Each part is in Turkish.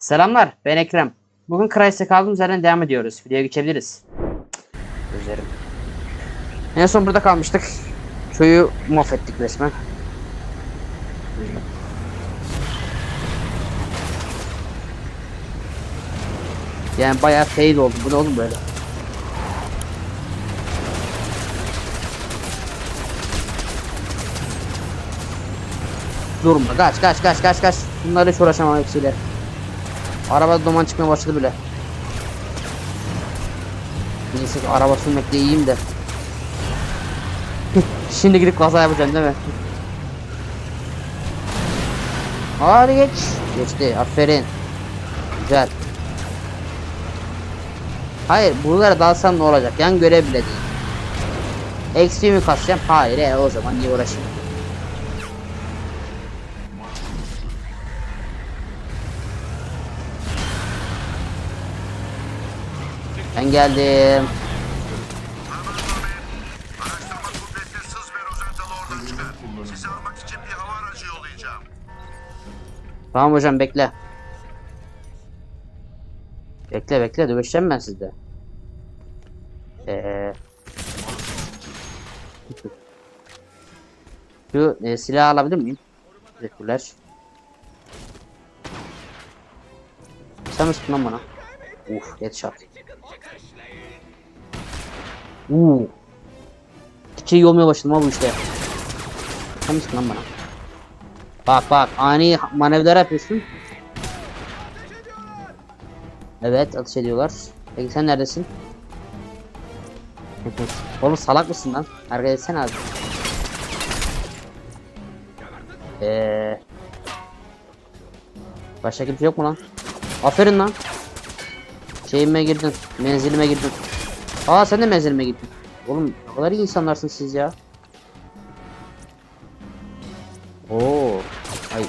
Selamlar, ben Ekrem. Bugün Crysis kaldığımız yerden devam ediyoruz. Videoya geçebiliriz. Üzerim. En son burada kalmıştık. Köyü mahvettik resmen. Yani bayağı fail oldu. Bu ne oğlum böyle? Durma. Kaç kaç kaç kaç kaç. Bunlarla hiç uğraşamam hepsiyle. Arabada duman çıkmaya başladı bile. Neyse araba sürmekte iyiyim de. Şimdi gidip kaza yapacaksın değil mi? Hadi geç. Geçti. Aferin. Güzel. Hayır buralara dalsam ne olacak? Yan görev bile değil. Eksi kasacağım? Hayır e, o zaman niye uğraşayım? Aracı yollayacağım. Tamam hocam bekle. Bekle bekle dövüşeceğim ben sizde. Ee... Şu e, silah alabilir miyim? Teşekkürler. Sen misin lan bana? Uf headshot. Uuu. Çiçeği yolmaya başladım ha bu işte. Sen misin lan bana? Bak bak ani manevralar yapıyorsun. Evet atış ediyorlar. Peki sen neredesin? Oğlum salak mısın lan? Hareket etsene abi. Eee. Başka kimse yok mu lan? Aferin lan. Şeyime girdin. Menzilime girdin. Aa sen de menzilime girdin. Oğlum ne kadar iyi insanlarsın siz ya. Oo. Ay.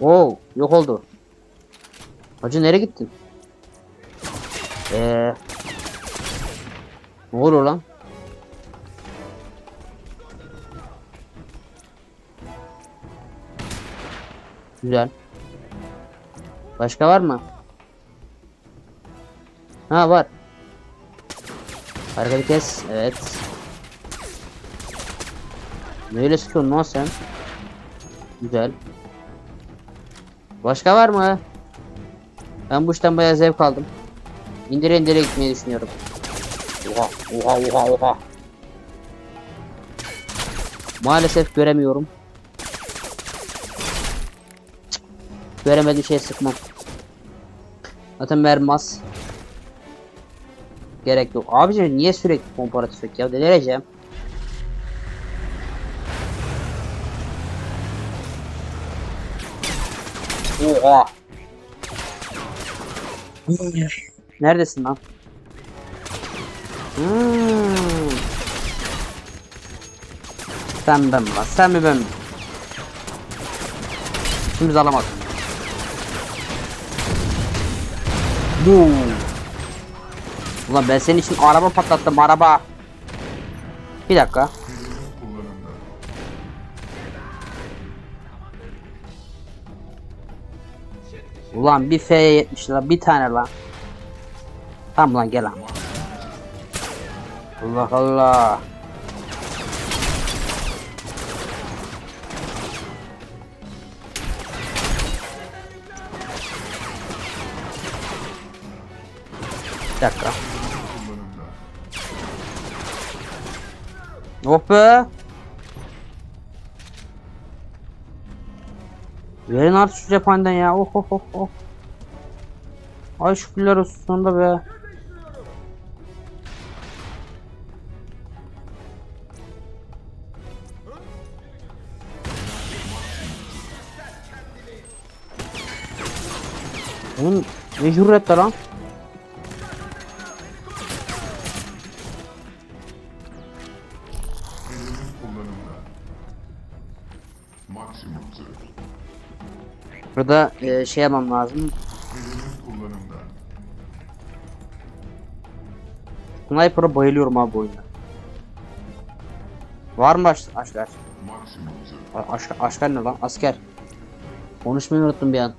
Oo, yok oldu. Hacı nereye gittin? Ee. Ne oluyor lan? Güzel. Başka var mı? Ha var. Arkada kes. Evet. Neyle sıkıyorsun lan sen? Güzel. Başka var mı? Ben bu işten bayağı zevk aldım. İndire indire gitmeyi düşünüyorum. Oha oha oha oha. Maalesef göremiyorum. Cık. Göremediğim şey sıkmam. Zaten mermi az. Gerek yok. Abicim niye sürekli komparatif ya? Delireceğim. Oha. Neredesin lan? Hmm. Sen ben mi lan? Sen mi ben mi? Şimdi biz alamadık. Boom. Ulan ben senin için araba patlattım araba. Bir dakika. Ulan bir F'ye 70 lira bir tane lan. Tamam lan gel lan. Allah Allah. Bir dakika. Oh be. Verin artık şu cephaneden ya. Oh oh oh oh. Ay şükürler olsun sonunda be. Oğlum ne cüretle lan? Burada e, şey yapmam lazım. Sniper'a bayılıyorum abi bu oyunda. Var mı aş aşkar? Maksimum süre. A- Aşk aşkar ne lan? Asker. Konuşmayı unuttum bir an.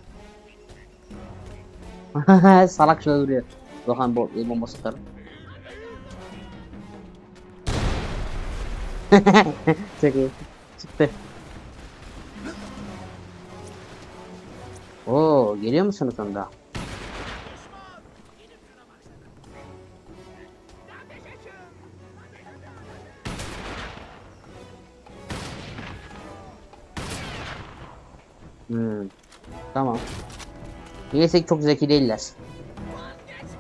Salak şöyle duruyor. Bakalım bu el bombası atarım. Çok iyi. Çıktı. Oo, geliyor musunuz sonunda? Hmm. Tamam. Neyse çok zeki değiller.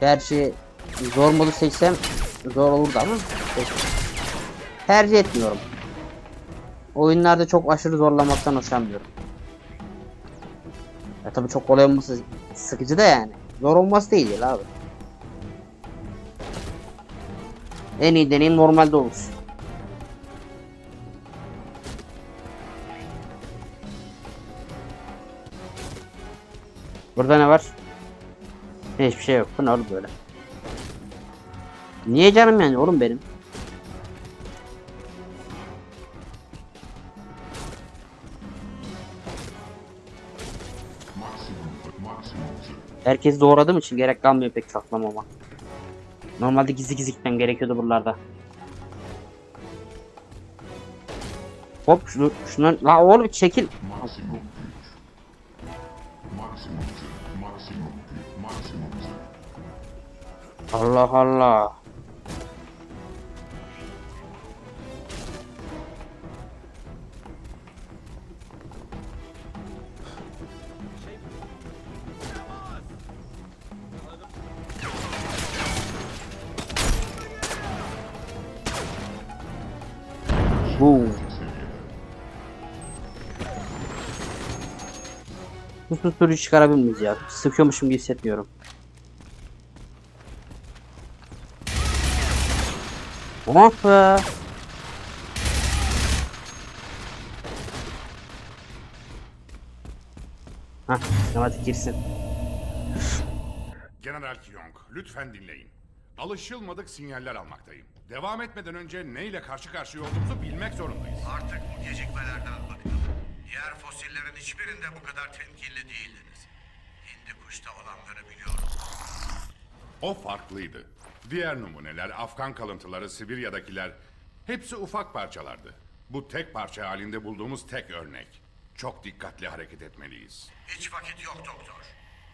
Gerçi zor modu seçsem zor olurdu ama tercih etmiyorum. Oyunlarda çok aşırı zorlamaktan hoşlanmıyorum. Ya tabii çok kolay olması sıkıcı da yani. Zor olması değil abi. En iyi deneyim normalde olur. Burada ne var? Hiçbir şey yok. Bu ne oğlum böyle? Niye canım yani oğlum benim? Hızı. Herkesi doğradığım için gerek kalmıyor pek saklamama. Normalde gizli gizli gitmem gerekiyordu buralarda. Hop şunu şundan la oğlum çekil. Maksimum güç. Maksimum hızı, maksimum güç, maksimum hızı. Allah Allah. Boom. Bu susturucu çıkarabilir miyiz ya? Sıkıyormuşum gibi hissetmiyorum. Oh be. Hah, hadi girsin. General Kyong, lütfen dinleyin. Alışılmadık sinyaller almaktayım. Devam etmeden önce neyle karşı karşıya olduğumuzu bilmek zorundayız. Artık bu gecikmelerden bıktım. Diğer fosillerin hiçbirinde bu kadar temkinli değildiniz. Hindi kuşta olanları biliyorum. O farklıydı. Diğer numuneler, Afgan kalıntıları, Sibirya'dakiler hepsi ufak parçalardı. Bu tek parça halinde bulduğumuz tek örnek. Çok dikkatli hareket etmeliyiz. Hiç vakit yok doktor.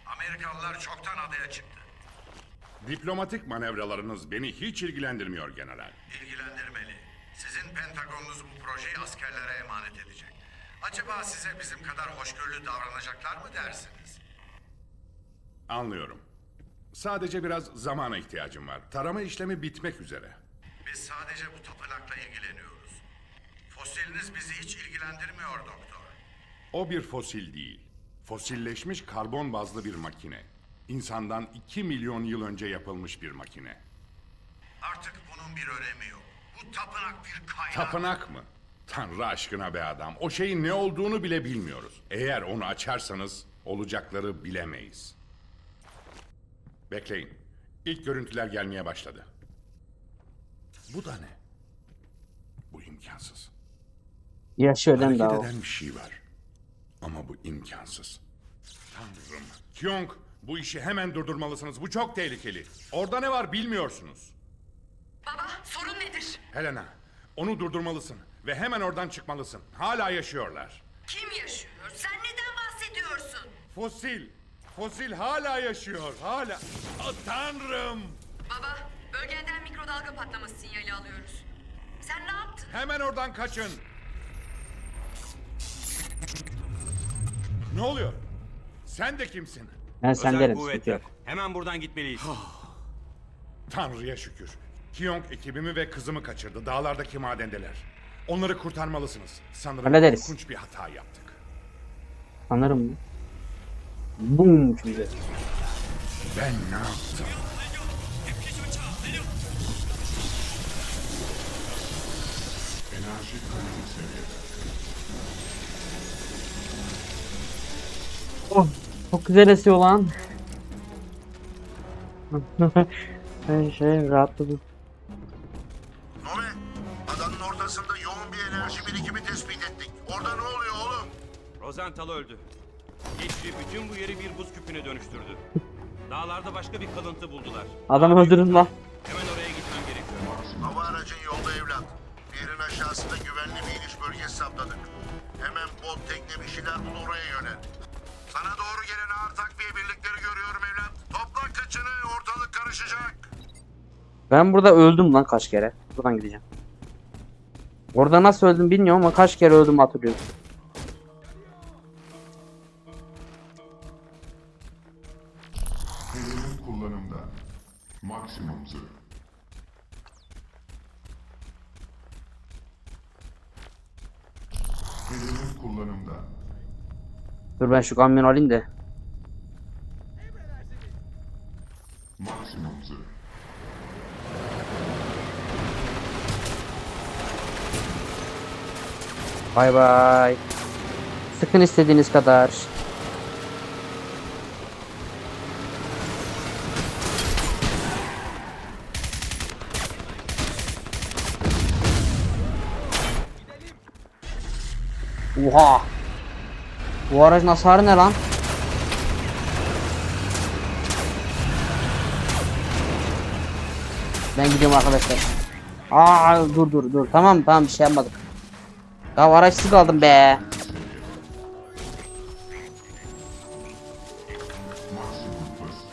Amerikalılar çoktan adaya çıktı. Diplomatik manevralarınız beni hiç ilgilendirmiyor general. İlgilendirmeli. Sizin Pentagonunuz bu projeyi askerlere emanet edecek. Acaba size bizim kadar hoşgörülü davranacaklar mı dersiniz? Anlıyorum. Sadece biraz zamana ihtiyacım var. Tarama işlemi bitmek üzere. Biz sadece bu tapınakla ilgileniyoruz. Fosiliniz bizi hiç ilgilendirmiyor doktor. O bir fosil değil. Fosilleşmiş karbon bazlı bir makine. İnsandan 2 milyon yıl önce yapılmış bir makine. Artık bunun bir önemi yok. Bu tapınak bir kaynak. Tapınak mı? Tanrı aşkına be adam. O şeyin ne olduğunu bile bilmiyoruz. Eğer onu açarsanız olacakları bilemeyiz. Bekleyin. İlk görüntüler gelmeye başladı. Bu da ne? Bu imkansız. Mi Hareket daha o? eden bir şey var. Ama bu imkansız. Tanrım. Kyong, bu işi hemen durdurmalısınız. Bu çok tehlikeli. Orada ne var bilmiyorsunuz. Baba sorun nedir? Helena, onu durdurmalısın. Ve hemen oradan çıkmalısın. Hala yaşıyorlar. Kim yaşıyor? Sen neden bahsediyorsun? Fosil. Fosil hala yaşıyor. Hala. Ah, tanrım. Baba bölgenden mikrodalga patlaması sinyali alıyoruz. Sen ne yaptın? Hemen oradan kaçın. Ne oluyor? Sen de kimsin? Ben sen derim kuvvetler. yok. Hemen buradan gitmeliyiz. Tanrı'ya şükür. Kyong ekibimi ve kızımı kaçırdı. Dağlardaki madendeler. Onları kurtarmalısınız. Sanırım Hallederiz. korkunç bir hata yaptık. Sanırım? Boom şimdi. Ben ne yaptım? Enerji kritik seviyede. Oh, çok güzel esiyor lan. Her şey rahatladım. Nome, adanın ortasında yoğun bir enerji birikimi tespit ettik. Orada ne oluyor oğlum? Rosenthal öldü. Geçri bütün bu yeri bir buz küpüne dönüştürdü. Dağlarda başka bir kalıntı buldular. Adamı öldürün lan. Hemen oraya gitmem gerekiyor. Hava aracın yolda evlat. Yerin aşağısında güvenli bir iniş bölgesi saptadık. Hemen bot, tekne bir şeyler bul oraya yönel. Sana doğru gelen ağır takviye birlikleri görüyorum evlat. Topla kıçını ortalık karışacak. Ben burada öldüm lan kaç kere. Buradan gideceğim. Orada nasıl öldüm bilmiyorum ama kaç kere öldüm hatırlıyorum. Dur ben şu kamyonu alayım da. Bay bay. Sıkın istediğiniz kadar. Oha. Bu aracın hasarı ne lan? Ben gidiyorum arkadaşlar. Aa dur dur dur. Tamam tamam bir şey yapmadık. Ya araçsız kaldım be.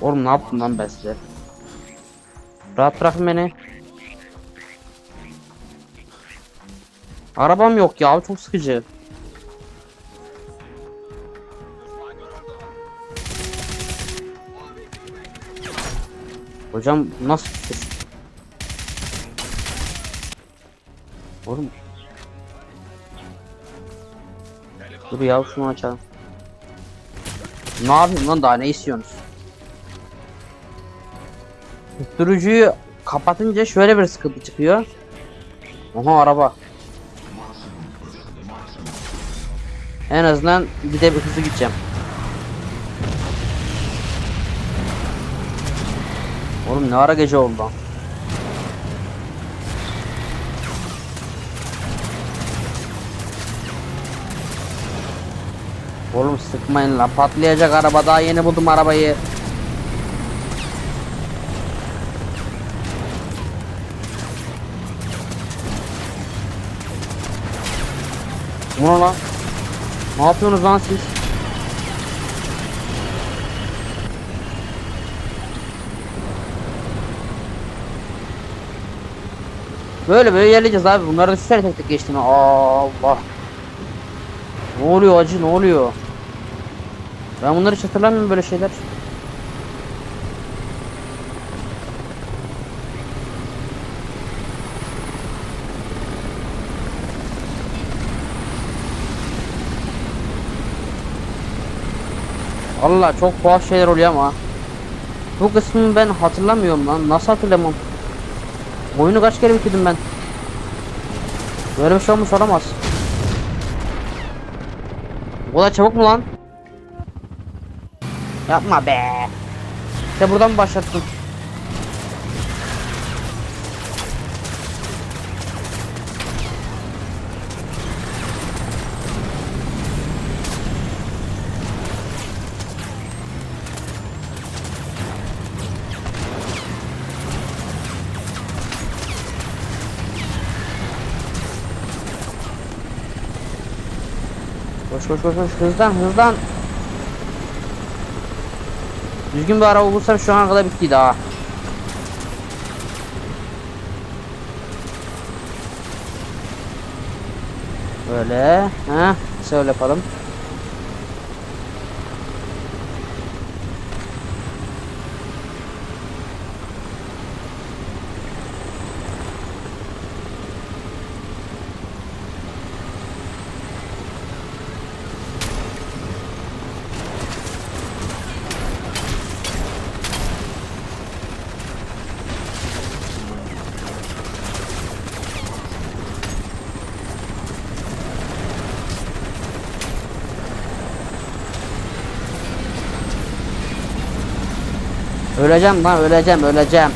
Oğlum ne yaptım lan ben size? Rahat bırakın beni. Arabam yok ya çok sıkıcı. Hocam nasıl şey? Oğlum. Dur ya şunu açalım. Ne yapayım lan daha ne istiyorsunuz? Susturucuyu kapatınca şöyle bir sıkıntı çıkıyor. Oha araba. En azından bir de bir hızlı gideceğim. Oğlum ne ara gece oldu lan? Oğlum sıkmayın lan patlayacak araba daha yeni buldum arabayı. Bu ne lan? Ne yapıyorsunuz lan siz? Böyle böyle ilerleyeceğiz abi. Bunları süper tek tek geçtim. Allah. Ne oluyor acı ne oluyor? Ben bunları hiç hatırlamıyorum böyle şeyler. Allah çok tuhaf şeyler oluyor ama. Bu kısmını ben hatırlamıyorum lan. Nasıl hatırlamam? Oyunu kaç kere bitirdim ben? Böyle bir şey olmuş olamaz. Bu kadar çabuk mu lan? Yapma be. İşte buradan mı Koş koş koş koş hızlan hızlan. Düzgün bir araba bulursam şu an kadar bitti daha. Böyle. Ha, şöyle yapalım. Öleceğim lan öleceğim öleceğim.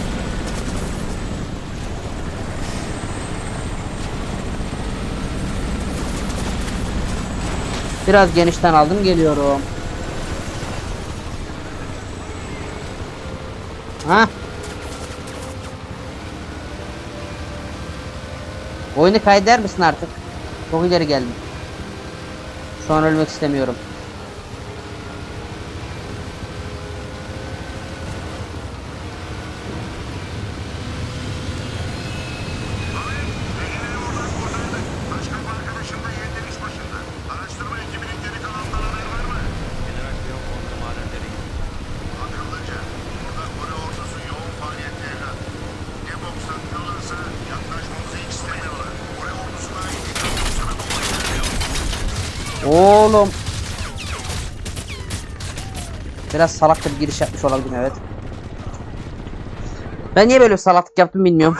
Biraz genişten aldım geliyorum. Ha? Oyunu kaydeder misin artık? Çok ileri geldim. Şu an ölmek istemiyorum. Oğlum. Biraz salakça bir giriş yapmış olabilirim evet. Ben niye böyle salaklık yaptım bilmiyorum.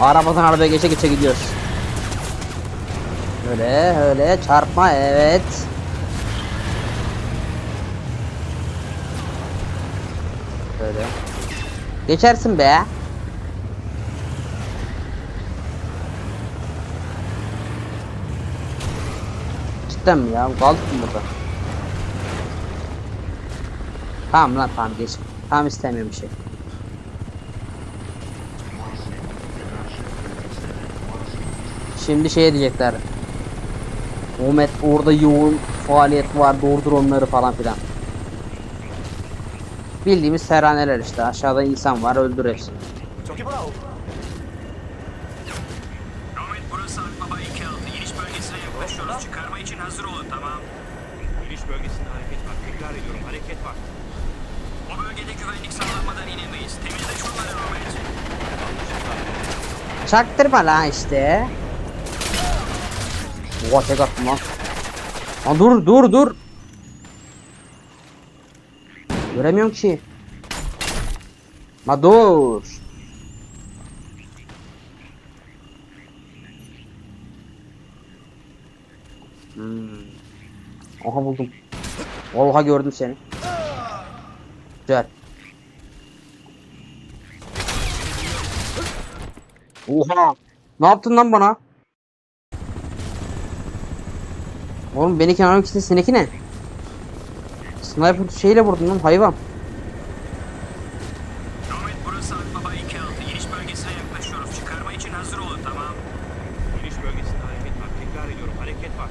Arabadan arabaya geçe geçe gidiyoruz. Öyle öyle çarpma evet. Böyle. Geçersin be. Cidden mi ya? Kaldık mı burada? Tamam lan tamam geç. Tamam istemiyorum bir şey. Şimdi şey diyecekler. Ahmet orada yoğun faaliyet var durdur onları falan filan. Bildiğimiz serhaneler işte aşağıda insan var öldür hepsini. Ahmet burası Akbaba 2-6. İniş bölgesine yaklaşıyoruz. Çıkarma için hazır olun tamam. İniş bölgesinde hareket var. Tekrar ediyorum hareket var. O bölgede güvenlik sağlanmadan inemeyiz. Temizle şunları. Çaktırma lan işte. Oha tek attım lan. Lan dur dur dur. Göremiyorum ki. Ma dur. Hmm. Aha buldum. Oha gördüm seni. Güzel. Oha. Ne yaptın lan bana? Oğlum beni kenara gitsin seninki ne? Sniper şeyle vurdun lan hayvan. Ahmet burası Akbaba 2-6. İniş bölgesine yaklaşıyoruz. Çıkarma için hazır olun tamam. İniş bölgesinde hareket var. Tekrar ediyorum hareket var.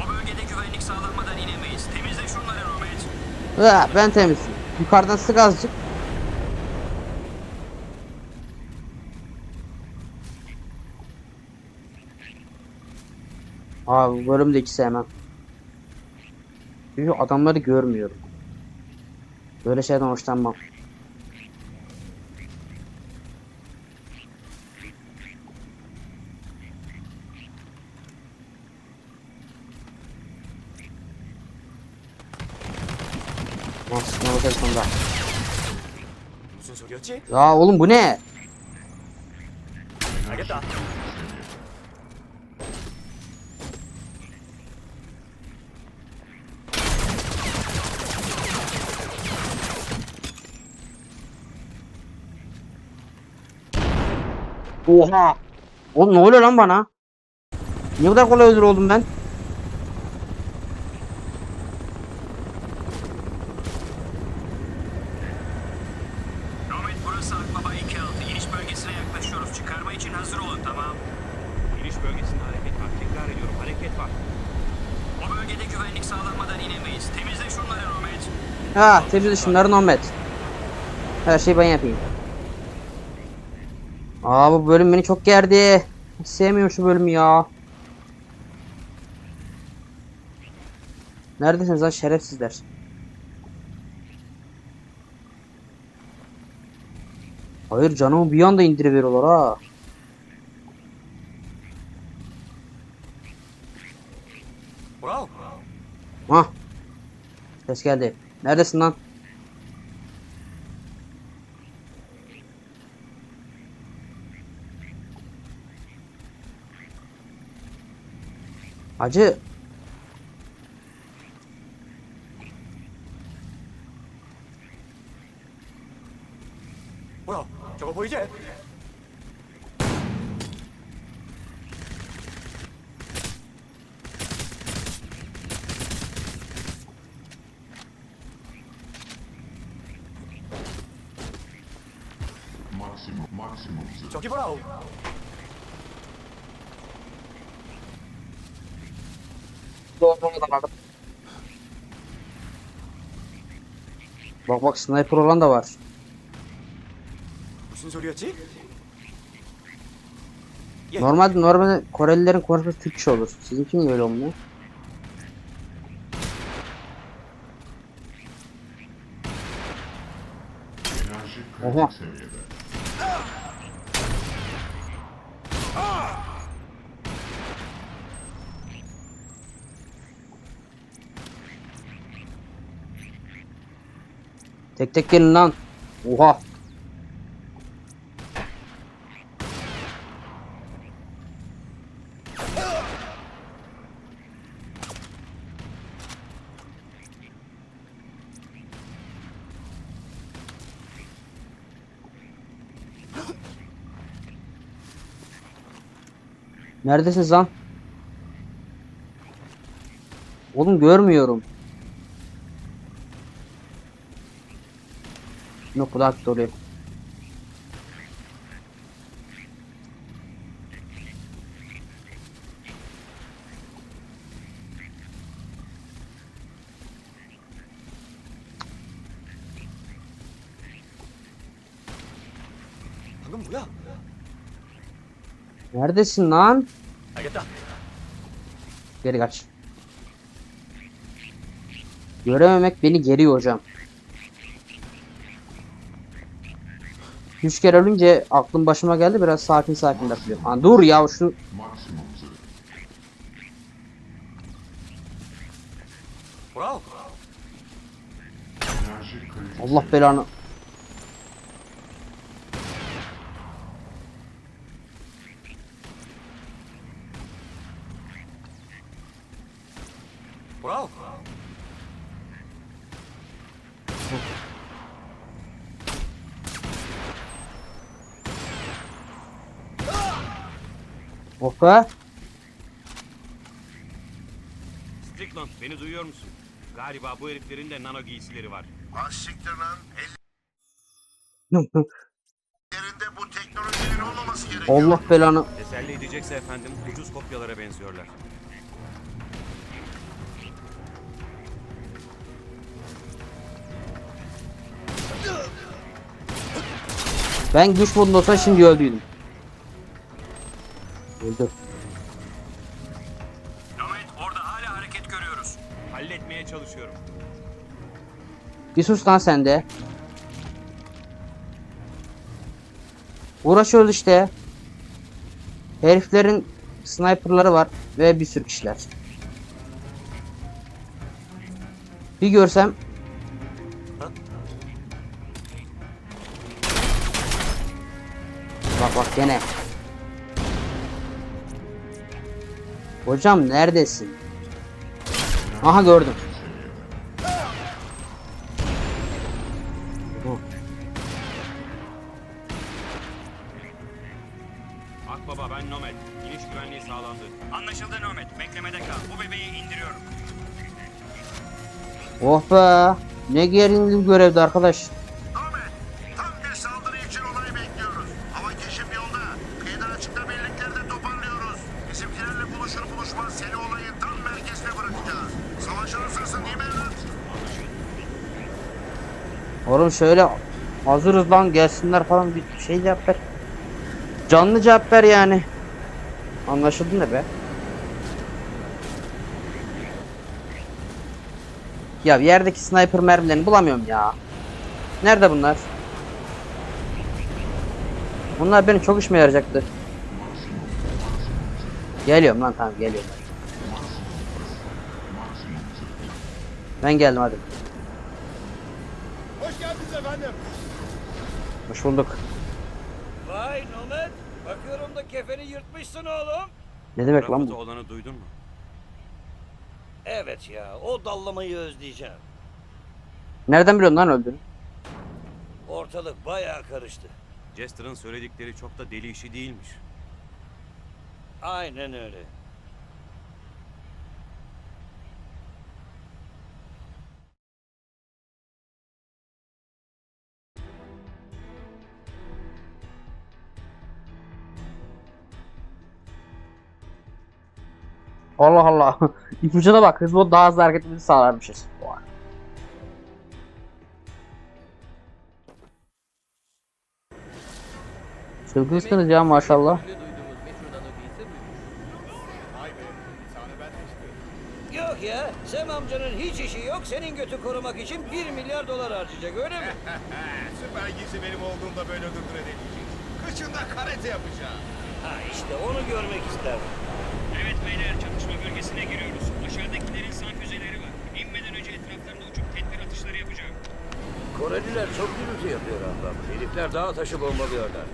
O bölgede güvenlik sağlanmadan inemeyiz. Temizle şunları Ahmet. Ha, ben temiz. Yukarıdan sık azıcık. Abi bölüm de ikisi hemen. Çünkü adamları görmüyorum. Böyle şeyden hoşlanmam. Nasıl olacak sonunda? Ya oğlum bu ne? Oha. Oğlum ne oluyor lan bana? Ne kadar kolay öldür oldum ben? Ahmet burası Akbaba 2-6. İniş bölgesine yaklaşıyoruz. Çıkarma için hazır olun tamam. İniş bölgesinde hareket var. Tekrar ediyorum hareket var. O bölgede güvenlik sağlanmadan inemeyiz. Temizle şunları. Ha, Ahmet. Her şeyi ben yapayım. Aa bu bölüm beni çok gerdi. Hiç sevmiyorum şu bölümü ya. Neredesiniz lan şerefsizler? Hayır canımı bir anda indiriyorlar ha. Hah. Ses geldi. Neredesin lan? Acı. 뭐야? 저거 보이지? 저기 보라우. Bak bak sniper olan da var. Musun soruyorsun? Normalde normalde Korelilerin konuşması Türkçe olur. Sizinki niye öyle olmuyor? Oha. Tek lan. Oha. Neredesiniz lan? Oğlum görmüyorum. Yok bu daha kötü oluyor. 방금 뭐야? Neredesin lan? 알겠다. Geri kaç. Görememek beni geriyor hocam. 3 kere ölünce aklım başıma geldi biraz sakin sakin bakıyorum. Ha, dur ya şu Allah belanı. Be. Strickland beni duyuyor musun? Galiba bu heriflerin de nano giysileri var. Az siktir lan. Ellerinde bu teknolojinin olmaması gerekiyor. Allah belanı. Teselli edecekse efendim ucuz kopyalara benziyorlar. Ben güç modunda olsa şimdi öldüydüm. Öldü. Nomad orada hala hareket görüyoruz. Halletmeye çalışıyorum. Bir sus lan sen de. Uğraşıyoruz işte. Heriflerin sniperları var ve bir sürü kişiler. Bir görsem Bak bak gene. Hocam neredesin? Aha gördüm. Oh. Akbaba ben Nomad. İniş güvenliği sağlandı. Anlaşıldı Nomad. Beklemede kal. Bu bebeği indiriyorum. Oh be. Ne gerilimli bir görevdi arkadaş. Şöyle hazırız lan gelsinler falan bir şey cevap ver. Canlı cevap ver yani. Anlaşıldı ne be? Ya yerdeki sniper mermilerini bulamıyorum ya. Nerede bunlar? Bunlar benim çok işime yarayacaktı. Geliyorum lan tamam geliyorum. Ben geldim hadi. Efendim. Hoş bulduk. Vay Nomad. Bakıyorum da kefeni yırtmışsın oğlum. Ne demek lan Rafıt'ı bu? olanı duydun mu? Evet ya, o dallamayı özleyeceğim. Nereden biliyorsun lan öldüğünü? Ortalık bayağı karıştı. Jester'ın söyledikleri çok da deli işi değilmiş. Aynen öyle. Allah Allah. İpucuna bak. Hızlı ol, daha hızlı hareket etmemizi sağlarmışız. Çılgınsınız ya maşallah. Yok ya, Sem amcanın hiç işi yok. Senin götü korumak için 1 milyar dolar harcayacak öyle mi? Süper giysi benim olduğumda böyle dırdır edemeyecek. Kışında karate yapacağım. ha işte onu görmek isterdim. Evet beyler çatışma bölgesine giriyoruz. Aşağıdakilerin sağ füzeleri var. İnmeden önce etraflarına uçup tedbir atışları yapacağım. Koreliler çok gürültü yapıyor ahbap. Herifler dağa taşı bombalıyorlar.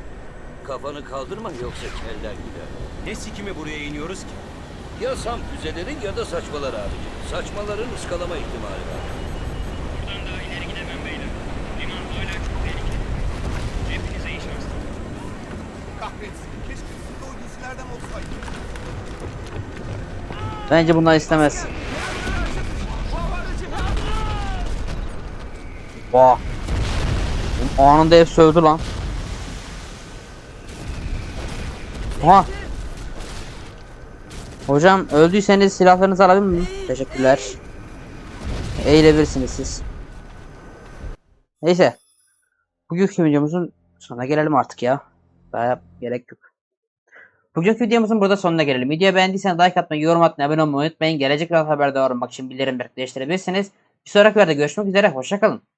Kafanı kaldırma yoksa keller gider. Ne sikime buraya iniyoruz ki? Ya sam füzeleri ya da saçmalar abicim. Saçmaların ıskalama ihtimali var. Buradan daha ileri gidemem beyler. Liman hala çok tehlikeli. Hepinize iyi şanslar. Kahretsin. Keşke üstünde o olsaydı. Bence bunlar istemez. Vah. Anında ev sövdü lan. Oha. Hocam öldüyseniz silahlarınızı alabilir miyim? Teşekkürler. Eğilebilirsiniz siz. Neyse. Bugünkü videomuzun sonuna gelelim artık ya. Daha gerek yok. Bugünkü videomuzun burada sonuna gelelim. Videoyu beğendiyseniz like atmayı, yorum atmayı, abone olmayı unutmayın. Gelecek haberdar olmak için bildirimleri değiştirebilirsiniz. Bir sonraki videoda görüşmek üzere. Hoşçakalın.